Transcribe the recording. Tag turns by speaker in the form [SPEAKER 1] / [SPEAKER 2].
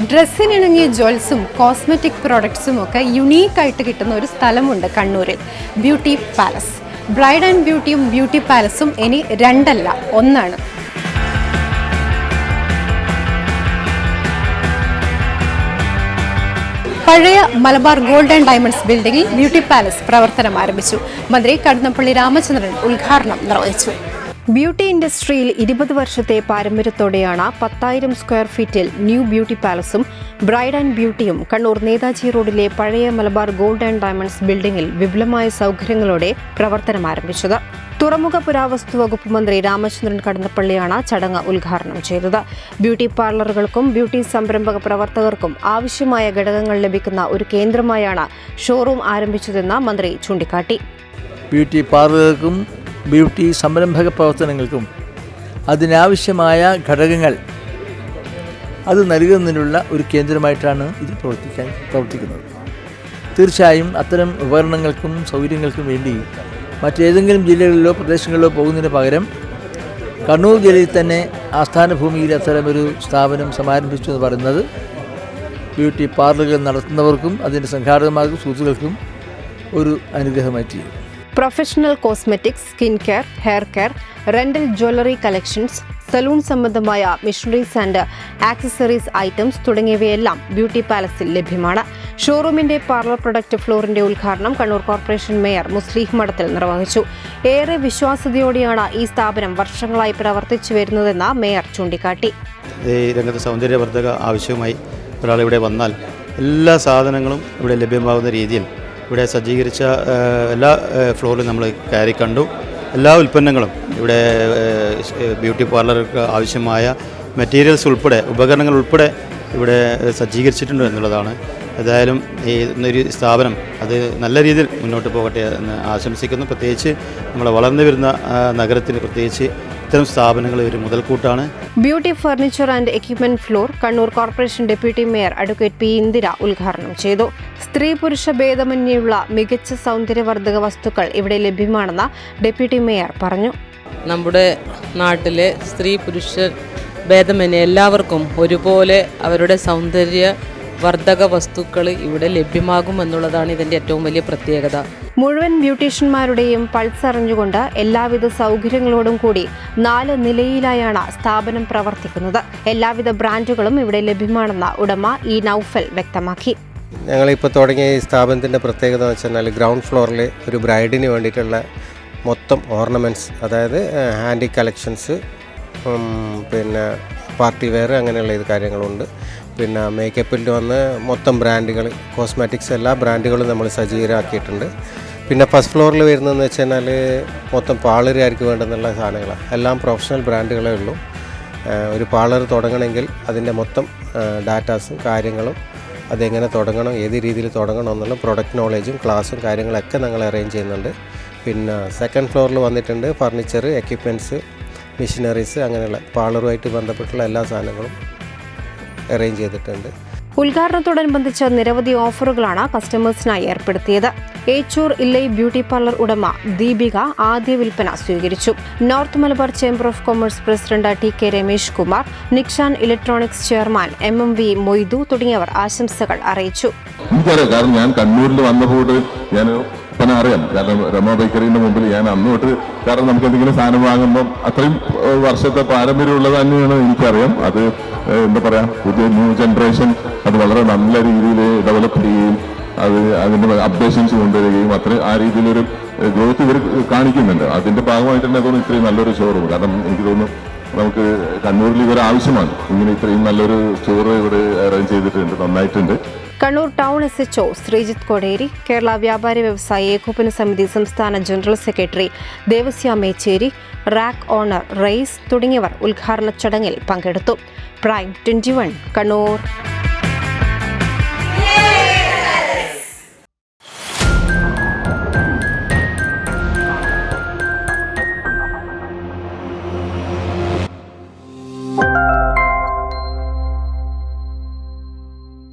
[SPEAKER 1] ഡ്രസ്സിനിണങ്ങിയ ജ്വൽസും cosmetic പ്രോഡക്ട്സും ഒക്കെ യുണീക്കായിട്ട് കിട്ടുന്ന ഒരു സ്ഥലമുണ്ട് കണ്ണൂരിൽ. Beauty palace. ബ്രൈഡ് ആൻഡ് ബ്യൂട്ടിയും ബ്യൂട്ടി പാലസും ഇനി രണ്ടല്ല ഒന്നാണ്. പഴയ മലബാർ ഗോൾഡ് ആൻഡ് ഡയമണ്ട്സ് ബിൽഡിംഗിൽ ബ്യൂട്ടി പാലസ് പ്രവർത്തനം ആരംഭിച്ചു. മന്ത്രി കടന്നപ്പള്ളി രാമചന്ദ്രൻ ഉദ്ഘാടനം നിർവഹിച്ചു. ബ്യൂട്ടി ഇൻഡസ്ട്രിയിൽ ഇരുപത് വർഷത്തെ പാരമ്പര്യത്തോടെയാണ് പത്തായിരം സ്ക്വയർ ഫീറ്റിൽ ന്യൂ ബ്യൂട്ടി പാലസും ബ്രൈഡ് ആൻഡ് ബ്യൂട്ടിയും കണ്ണൂർ നേതാജി റോഡിലെ പഴയ മലബാർ ഗോൾഡ് ആൻഡ് ഡയമണ്ട്സ് ബിൽഡിംഗിൽ വിപുലമായ സൗകര്യങ്ങളോടെ പ്രവർത്തനം ആരംഭിച്ചത്. തുറമുഖ പുരാവസ്തു വകുപ്പ് മന്ത്രി രാമചന്ദ്രൻ കടന്നപ്പള്ളിയാണ് ചടങ്ങ് ഉദ്ഘാടനം ചെയ്തത്. ബ്യൂട്ടി പാർലറുകൾക്കും ബ്യൂട്ടി സംരംഭക പ്രവർത്തകർക്കും ആവശ്യമായ ഘടകങ്ങൾ ലഭിക്കുന്ന ഒരു കേന്ദ്രമായാണ് ഷോറൂം ആരംഭിച്ചതെന്ന് മന്ത്രി ചൂണ്ടിക്കാട്ടി.
[SPEAKER 2] ബ്യൂട്ടി പാർലറുകൾക്കും ബ്യൂട്ടി സംരംഭക പ്രവർത്തനങ്ങൾക്കും അതിനാവശ്യമായ ഘടകങ്ങൾ അത് നൽകുന്നതിനുള്ള ഒരു കേന്ദ്രമായിട്ടാണ് ഇത് പ്രവർത്തിക്കാൻ പ്രവർത്തിക്കുന്നത്. തീർച്ചയായും അത്തരം ഉപകരണങ്ങൾക്കും സൗകര്യങ്ങൾക്കും വേണ്ടി മറ്റേതെങ്കിലും ജില്ലകളിലോ പ്രദേശങ്ങളിലോ പോകുന്നതിന് പകരം കണ്ണൂർ ജില്ലയിൽ തന്നെ ആസ്ഥാന ഭൂമിയിൽ അത്തരമൊരു സ്ഥാപനം സമാരംഭിച്ചു എന്ന് പറയുന്നത് ബ്യൂട്ടി പാർലറുകൾ നടത്തുന്നവർക്കും അതിന്റെ സംഘാടകന്മാർക്കും സുഹൃത്തുക്കൾക്കും ഒരു അനുഗ്രഹമായി
[SPEAKER 1] professional cosmetics skin care hair care rental jewellery collections salon സംബന്ധമായ മിഷണറീസ് ആൻഡ് ആക്സസറീസ് ഐറ്റംസ് തുടങ്ങിയവയെല്ലാം ബ്യൂട്ടി പാലസിൽ ലഭ്യമാണ്. ഷോറൂമിന്റെ പാർലർ പ്രൊഡക്റ്റ് ഫ്ലോറിന്റെ ഉദ്ഘാടനം കണ്ണൂർ കോർപ്പറേഷൻ മേയർ മുസ്ലിഹ് മഠത്തിൽ നിർവഹിച്ചു. ഏറെ വിശ്വാസ്യതയോടെയാണ് ഈ സ്ഥാപനം വർഷങ്ങളായി പ്രവർത്തിച്ചു വരുന്നതെന്ന് മേയർ ചൂണ്ടിക്കാട്ടി.
[SPEAKER 3] ഈ സൗന്ദര്യവർദ്ധക ആവശ്യമായി ഒരാൾ ഇവിടെ വന്നാൽ എല്ലാ സാധനങ്ങളും ഇവിടെ ലഭ്യമാകുന്ന രീതിയിൽ ഇവിടെ സജ്ജീകരിച്ച എല്ലാ ഫ്ലോറിലും നമ്മൾ കയറി കണ്ടു. എല്ലാ ഉൽപ്പന്നങ്ങളും ഇവിടെ ബ്യൂട്ടി പാർലർക്ക് ആവശ്യമായ മെറ്റീരിയൽസ് ഉൾപ്പെടെ ഉപകരണങ്ങൾ ഉൾപ്പെടെ ഇവിടെ സജ്ജീകരിച്ചിട്ടുണ്ട് എന്നുള്ളതാണ്. ഏതായാലും ഈ ഒരു സ്ഥാപനം അത് നല്ല രീതിയിൽ മുന്നോട്ട് പോകട്ടെ എന്ന് ആശംസിക്കുന്നു. പ്രത്യേകിച്ച് നമ്മൾ വളർന്നു വരുന്ന നഗരത്തിന് പ്രത്യേകിച്ച് ഇത്തരം സ്ഥാപനങ്ങൾ ഒരു മുതൽക്കൂട്ടാണ്.
[SPEAKER 1] Beauty furniture and equipment floor Kannur corporation deputy mayor advocate P Indira ഉദ്ഘാടനം ചെയ്തു. സ്ത്രീ പുരുഷ ഭേദമന്യുള്ള മികച്ച സൗന്ദര്യവർദ്ധക വസ്തുക്കൾ ഇവിടെ ലഭ്യമാണെന്ന് ഡെപ്യൂട്ടി മേയർ പറഞ്ഞു.
[SPEAKER 4] നമ്മുടെ നാട്ടിലെ സ്ത്രീ പുരുഷ ഭേദമന്യേ എല്ലാവർക്കും ഒരുപോലെ അവരുടെ സൗന്ദര്യ വർദ്ധക വസ്തുക്കൾ ഇവിടെ ലഭ്യമാകുമെന്നുള്ളതാണ് ഇതിന്റെ ഏറ്റവും വലിയ പ്രത്യേകത.
[SPEAKER 1] മുഴുവൻ ബ്യൂട്ടീഷ്യന്മാരുടെയും പൾസ് അറിഞ്ഞുകൊണ്ട് എല്ലാവിധ സൗകര്യങ്ങളോടും കൂടി നാല് നിലയിലായാണ് സ്ഥാപനം പ്രവർത്തിക്കുന്നത്. എല്ലാവിധ ബ്രാൻഡുകളും ഇവിടെ ലഭ്യമാണെന്ന ഉടമ ഈ നൌഫൽ വ്യക്തമാക്കി.
[SPEAKER 5] ഞങ്ങളിപ്പോൾ തുടങ്ങിയ ഈ സ്ഥാപനത്തിന്റെ പ്രത്യേകത എന്ന് വെച്ചാൽ ഗ്രൗണ്ട് ഫ്ലോറിൽ ഒരു ബ്രൈഡിന് വേണ്ടിയിട്ടുള്ള മൊത്തം ഓർണമെന്റ്സ് അതായത് ഹാൻഡി കളക്ഷൻസ് പിന്നെ പാർട്ടി വെയർ അങ്ങനെയുള്ള ഇത് കാര്യങ്ങളുണ്ട്. പിന്നെ മേക്കപ്പിൽ വന്ന് മൊത്തം ബ്രാൻഡുകൾ കോസ്മെറ്റിക്സ് എല്ലാ ബ്രാൻഡുകളും നമ്മൾ സജ്ജീകരമാക്കിയിട്ടുണ്ട് പിന്നെ ഫസ്റ്റ് ഫ്ലോറിൽ വരുന്നതെന്ന് വെച്ച് കഴിഞ്ഞാൽ മൊത്തം പാളരുകാർക്ക് വേണ്ടെന്നുള്ള സാധനങ്ങളാണ്. എല്ലാം പ്രൊഫഷണൽ ബ്രാൻഡുകളേ ഉള്ളൂ. ഒരു പാളർ തുടങ്ങണമെങ്കിൽ അതിന്റെ മൊത്തം ഡാറ്റാസും കാര്യങ്ങളും അതെങ്ങനെ തുടങ്ങണം ഏത് രീതിയിൽ തുടങ്ങണം എന്നുള്ള പ്രൊഡക്റ്റ് നോളേജും ക്ലാസ്സും കാര്യങ്ങളൊക്കെ ഞങ്ങൾ അറേഞ്ച് ചെയ്യുന്നുണ്ട്. പിന്നെ സെക്കൻഡ് ഫ്ലോറിൽ വന്നിട്ടുണ്ട് ഫർണിച്ചർ എക്യുപ്മെന്റ്സ് മെഷീനറീസ് അങ്ങനെയുള്ള പാർലറുമായിട്ട് ബന്ധപ്പെട്ടുള്ള എല്ലാ സാധനങ്ങളും അറേഞ്ച് ചെയ്തിട്ടുണ്ട്.
[SPEAKER 1] ഉദ്ഘാടനത്തോടനുബന്ധിച്ച് നിരവധി ഓഫറുകളാണ് കസ്റ്റമേഴ്സിനായി ഏർപ്പെടുത്തിയത്. ഏച്ചൂർ ഇല്ലൈ ബ്യൂട്ടി പാർലർ ഉടമ ദീപിക ആദ്യ വിൽപ്പന സ്വീകരിച്ചു. North Malabar chamber of commerce president T K Ramesh Kumar Nikshan electronics chairman M M V Moidu തുടങ്ങിയവർ ആശംസകൾ അറിയിച്ചു.
[SPEAKER 6] കാരണം ഞാൻ കണ്ണൂരിൽ വന്നപ്പോൾ ഞാൻ ഇപ്പം അറിയാം. കാരണം രമ ബേക്കറിന്റെ മുമ്പിൽ ഞാൻ അന്ന് തൊട്ട് കാരണം നമുക്ക് എന്തെങ്കിലും സാധനം വാങ്ങുമ്പോൾ അത്രയും വർഷത്തെ പാരമ്പര്യമുള്ളത് തന്നെയാണ് എനിക്കറിയാം. അത് എന്താ പറയാ പുതിയ ന്യൂ ജനറേഷൻ അത് വളരെ നല്ല രീതിയിൽ ഡെവലപ്പ് ചെയ്യുകയും അത് അതിന്റെ അപ്ഡേഷൻസ് കൊണ്ടുവരികയും അത്ര ആ രീതിയിലൊരു ഗ്രോത്ത് ഇവർ കാണിക്കുന്നുണ്ട്. അതിന്റെ ഭാഗമായിട്ട് തന്നെ തോന്നുന്നു ഇത്രയും നല്ലൊരു ഷോറൂം കാരണം എനിക്ക് തോന്നുന്നു നമുക്ക് കണ്ണൂരിൽ ഇവർ ആവശ്യമാണ് ഇങ്ങനെ ഇത്രയും നല്ലൊരു സ്റ്റോർ ഇവർ അറേഞ്ച് ചെയ്തിട്ടുണ്ട് നന്നായിട്ടുണ്ട്.
[SPEAKER 1] Kannur town S H O Sreejith Koderi Kerala വ്യാപാരി വ്യവസായ ഏകോപന സമിതി സംസ്ഥാന general secretary Devasya Mechery rack owner Rais തുടങ്ങിയവർ ഉദ്ഘാടന ചടങ്ങിൽ പങ്കെടുത്തു. Prime twenty Kannur.